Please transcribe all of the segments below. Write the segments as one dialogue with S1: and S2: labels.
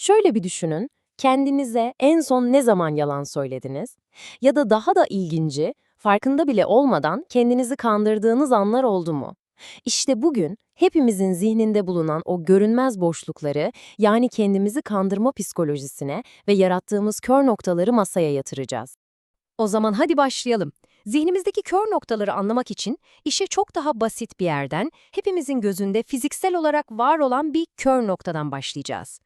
S1: Şöyle bir düşünün, kendinize en son ne zaman yalan söylediniz? Ya da daha da ilginci, farkında bile olmadan kendinizi kandırdığınız anlar oldu mu? İşte bugün hepimizin zihninde bulunan o görünmez boşlukları, yani kendimizi kandırma psikolojisine ve yarattığımız kör noktaları masaya yatıracağız.
S2: O zaman hadi başlayalım. Zihnimizdeki kör noktaları anlamak için işe çok daha basit bir yerden, hepimizin gözünde fiziksel olarak var olan bir kör noktadan başlayacağız.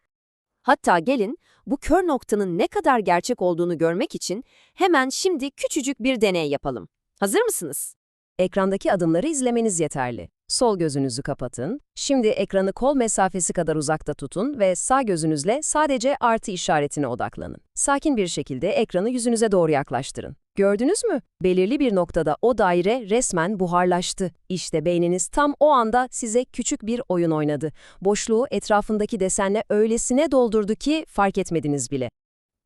S2: Hatta gelin bu kör noktanın ne kadar gerçek olduğunu görmek için hemen şimdi küçücük bir deney yapalım. Hazır mısınız? Ekrandaki adımları izlemeniz yeterli. Sol gözünüzü kapatın. Şimdi ekranı kol mesafesi kadar uzakta tutun ve sağ gözünüzle sadece artı işaretine odaklanın. Sakin bir şekilde ekranı yüzünüze doğru yaklaştırın. Gördünüz mü? Belirli bir noktada o daire resmen buharlaştı. İşte beyniniz tam o anda size küçük bir oyun oynadı. Boşluğu etrafındaki desenle öylesine doldurdu ki fark etmediniz bile.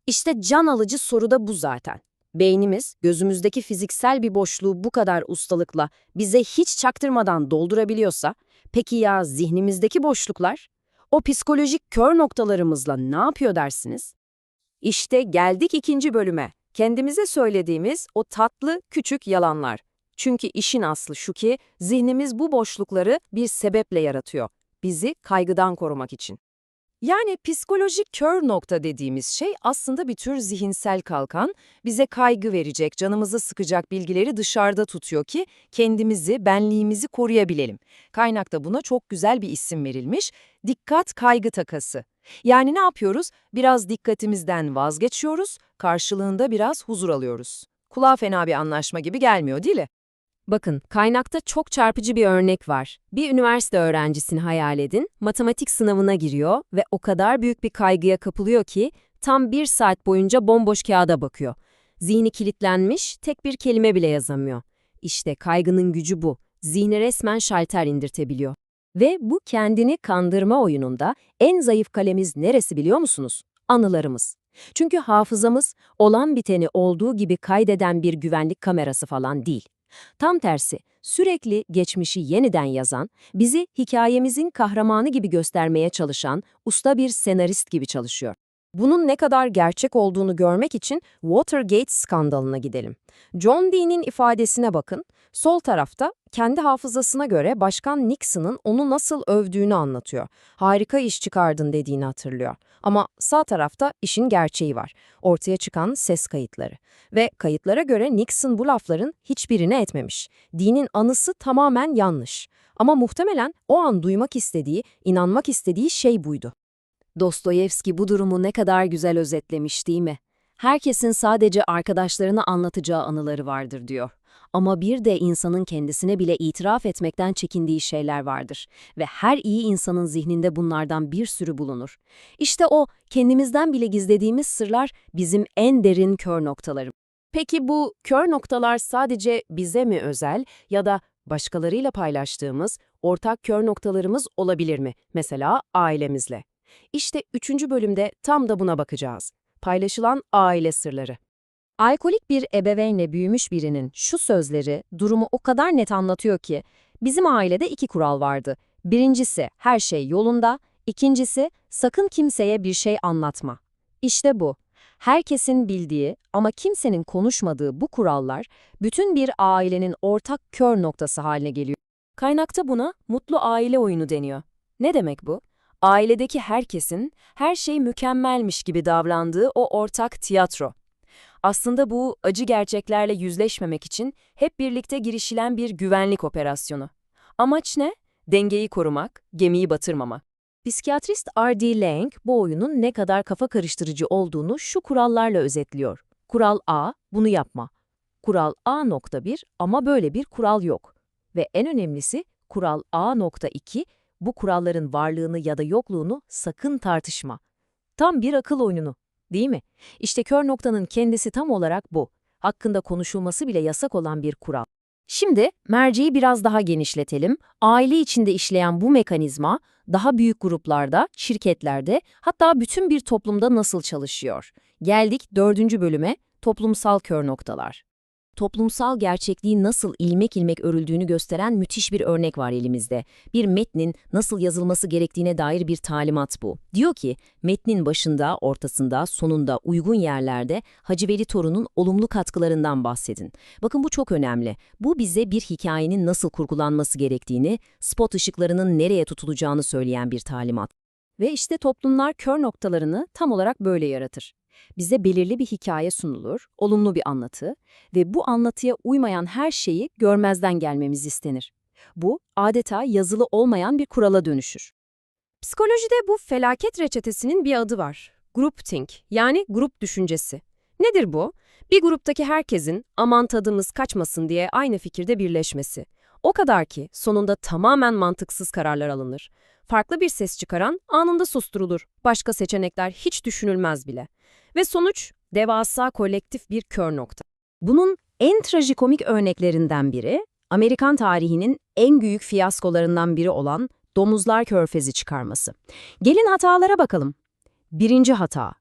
S3: İşte can alıcı soru da bu zaten. Beynimiz, gözümüzdeki fiziksel bir boşluğu bu kadar ustalıkla bize hiç çaktırmadan doldurabiliyorsa, peki ya zihnimizdeki boşluklar? O psikolojik kör noktalarımızla ne yapıyor dersiniz?
S2: İşte geldik ikinci bölüme. Kendimize söylediğimiz o tatlı küçük yalanlar. Çünkü işin aslı şu ki zihnimiz bu boşlukları bir sebeple yaratıyor. Bizi kaygıdan korumak için. Yani psikolojik kör nokta dediğimiz şey aslında bir tür zihinsel kalkan, bize kaygı verecek, canımızı sıkacak bilgileri dışarıda tutuyor ki kendimizi, benliğimizi koruyabilelim. Kaynakta buna çok güzel bir isim verilmiş, dikkat kaygı takası. Yani ne yapıyoruz? Biraz dikkatimizden vazgeçiyoruz, karşılığında biraz huzur alıyoruz. Kulağa fena bir anlaşma gibi gelmiyor değil mi? Bakın, kaynakta çok çarpıcı bir örnek var. Bir üniversite öğrencisini hayal edin, matematik sınavına giriyor ve o kadar büyük bir kaygıya kapılıyor ki tam bir saat boyunca bomboş kağıda bakıyor. Zihni kilitlenmiş, tek bir kelime bile yazamıyor. İşte kaygının gücü bu. Zihni resmen şalter indirtebiliyor.
S1: Ve bu kendini kandırma oyununda en zayıf kalemiz neresi biliyor musunuz? Anılarımız. Çünkü hafızamız olan biteni olduğu gibi kaydeden bir güvenlik kamerası falan değil. Tam tersi, sürekli geçmişi yeniden yazan, bizi hikayemizin kahramanı gibi göstermeye çalışan usta bir senarist gibi çalışıyor. Bunun ne kadar gerçek olduğunu görmek için Watergate skandalına gidelim. John Dee'nin ifadesine bakın. Sol tarafta kendi hafızasına göre Başkan Nixon'ın onu nasıl övdüğünü anlatıyor. Harika iş çıkardın dediğini hatırlıyor. Ama sağ tarafta işin gerçeği var. Ortaya çıkan ses kayıtları. Ve kayıtlara göre Nixon bu lafların hiçbirini etmemiş. Dee'nin anısı tamamen yanlış. Ama muhtemelen o an duymak istediği, inanmak istediği şey buydu.
S3: Dostoyevski bu durumu ne kadar güzel özetlemiş değil mi? Herkesin sadece arkadaşlarına anlatacağı anıları vardır diyor. Ama bir de insanın kendisine bile itiraf etmekten çekindiği şeyler vardır ve her iyi insanın zihninde bunlardan bir sürü bulunur. İşte o kendimizden bile gizlediğimiz sırlar bizim en derin kör noktalarımız.
S1: Peki bu kör noktalar sadece bize mi özel ya da başkalarıyla paylaştığımız ortak kör noktalarımız olabilir mi? Mesela ailemizle. İşte üçüncü bölümde tam da buna bakacağız. Paylaşılan aile sırları. Alkolik bir ebeveynle büyümüş birinin şu sözleri durumu o kadar net anlatıyor ki, bizim ailede iki kural vardı. Birincisi her şey yolunda, ikincisi sakın kimseye bir şey anlatma. İşte bu. Herkesin bildiği ama kimsenin konuşmadığı bu kurallar bütün bir ailenin ortak kör noktası haline geliyor. Kaynakta buna mutlu aile oyunu deniyor. Ne demek bu? Ailedeki herkesin her şey mükemmelmiş gibi davrandığı o ortak tiyatro. Aslında bu acı gerçeklerle yüzleşmemek için hep birlikte girişilen bir güvenlik operasyonu. Amaç ne? Dengeyi korumak, gemiyi batırmama. Psikiyatrist R.D. Lang bu oyunun ne kadar kafa karıştırıcı olduğunu şu kurallarla özetliyor. Kural A, bunu yapma. Kural A.1 ama böyle bir kural yok. Ve en önemlisi kural A.2, bu kuralların varlığını ya da yokluğunu sakın tartışma. Tam bir akıl oyunu, değil mi? İşte kör noktanın kendisi tam olarak bu. Hakkında konuşulması bile yasak olan bir kural. Şimdi merceği biraz daha genişletelim. Aile içinde işleyen bu mekanizma daha büyük gruplarda, şirketlerde hatta bütün bir toplumda nasıl çalışıyor? Geldik dördüncü bölüme, toplumsal kör noktalar.
S3: Toplumsal gerçekliğin nasıl ilmek ilmek örüldüğünü gösteren müthiş bir örnek var elimizde. Bir metnin nasıl yazılması gerektiğine dair bir talimat bu. Diyor ki, metnin başında, ortasında, sonunda, uygun yerlerde Hacı Veli Torun'un olumlu katkılarından bahsedin. Bakın bu çok önemli. Bu bize bir hikayenin nasıl kurgulanması gerektiğini, spot ışıklarının nereye tutulacağını söyleyen bir talimat.
S2: Ve işte toplumlar kör noktalarını tam olarak böyle yaratır. Bize belirli bir hikaye sunulur, olumlu bir anlatı ve bu anlatıya uymayan her şeyi görmezden gelmemiz istenir. Bu, adeta yazılı olmayan bir kurala dönüşür. Psikolojide bu felaket reçetesinin bir adı var. Groupthink, yani grup düşüncesi. Nedir bu? Bir gruptaki herkesin aman tadımız kaçmasın diye aynı fikirde birleşmesi. O kadar ki sonunda tamamen mantıksız kararlar alınır. Farklı bir ses çıkaran anında susturulur. Başka seçenekler hiç düşünülmez bile. Ve sonuç devasa kolektif bir kör nokta.
S3: Bunun en trajikomik örneklerinden biri, Amerikan tarihinin en büyük fiyaskolarından biri olan Domuzlar Körfezi çıkarması. Gelin hatalara bakalım. Birinci hata.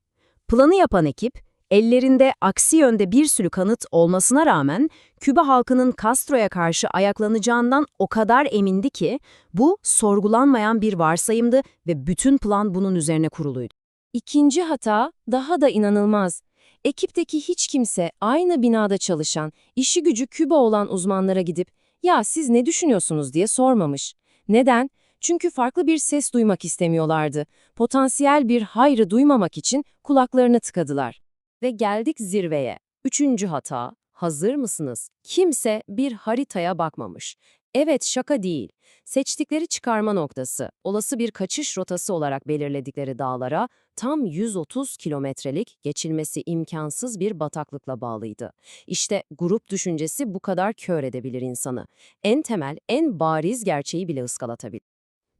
S3: Planı yapan ekip, ellerinde aksi yönde bir sürü kanıt olmasına rağmen Küba halkının Castro'ya karşı ayaklanacağından o kadar emindi ki bu sorgulanmayan bir varsayımdı ve bütün plan bunun üzerine kuruluydu.
S2: İkinci hata daha da inanılmaz. Ekipteki hiç kimse aynı binada çalışan, işi gücü Küba olan uzmanlara gidip ''Ya siz ne düşünüyorsunuz?'' diye sormamış. Neden? Çünkü farklı bir ses duymak istemiyorlardı. Potansiyel bir hayrı duymamak için kulaklarını tıkadılar. Ve geldik zirveye. Üçüncü hata. Hazır mısınız? Kimse bir haritaya bakmamış. Evet şaka değil. Seçtikleri çıkarma noktası, olası bir kaçış rotası olarak belirledikleri dağlara tam 130 kilometrelik geçilmesi imkansız bir bataklıkla bağlıydı. İşte grup düşüncesi bu kadar kör edebilir insanı. En temel, en bariz gerçeği bile ıskalatabilir.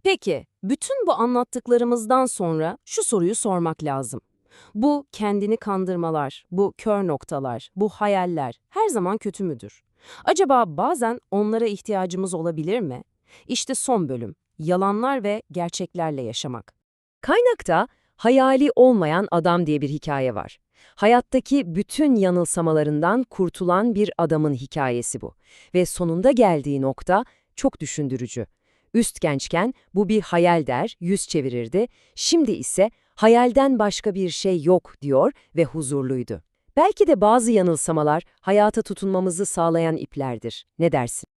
S2: Peki, bütün bu anlattıklarımızdan sonra şu soruyu sormak lazım. Bu kendini kandırmalar, bu kör noktalar, bu hayaller her zaman kötü müdür? Acaba bazen onlara ihtiyacımız olabilir mi? İşte son bölüm. Yalanlar ve gerçeklerle yaşamak. Kaynakta hayali olmayan adam diye bir hikaye var. Hayattaki bütün yanılsamalarından kurtulan bir adamın hikayesi bu. Ve sonunda geldiği nokta çok düşündürücü. Üst gençken bu bir hayal der, yüz çevirirdi. Şimdi ise hayalden başka bir şey yok diyor ve huzurluydu. Belki de bazı yanılsamalar hayata tutunmamızı sağlayan iplerdir. Ne dersin?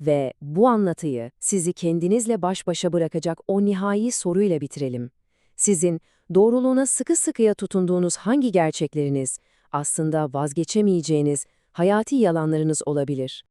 S2: Ve bu anlatıyı sizi kendinizle baş başa bırakacak o nihai soruyla bitirelim. Sizin doğruluğuna sıkı sıkıya tutunduğunuz hangi gerçekleriniz aslında vazgeçemeyeceğiniz hayati yalanlarınız olabilir?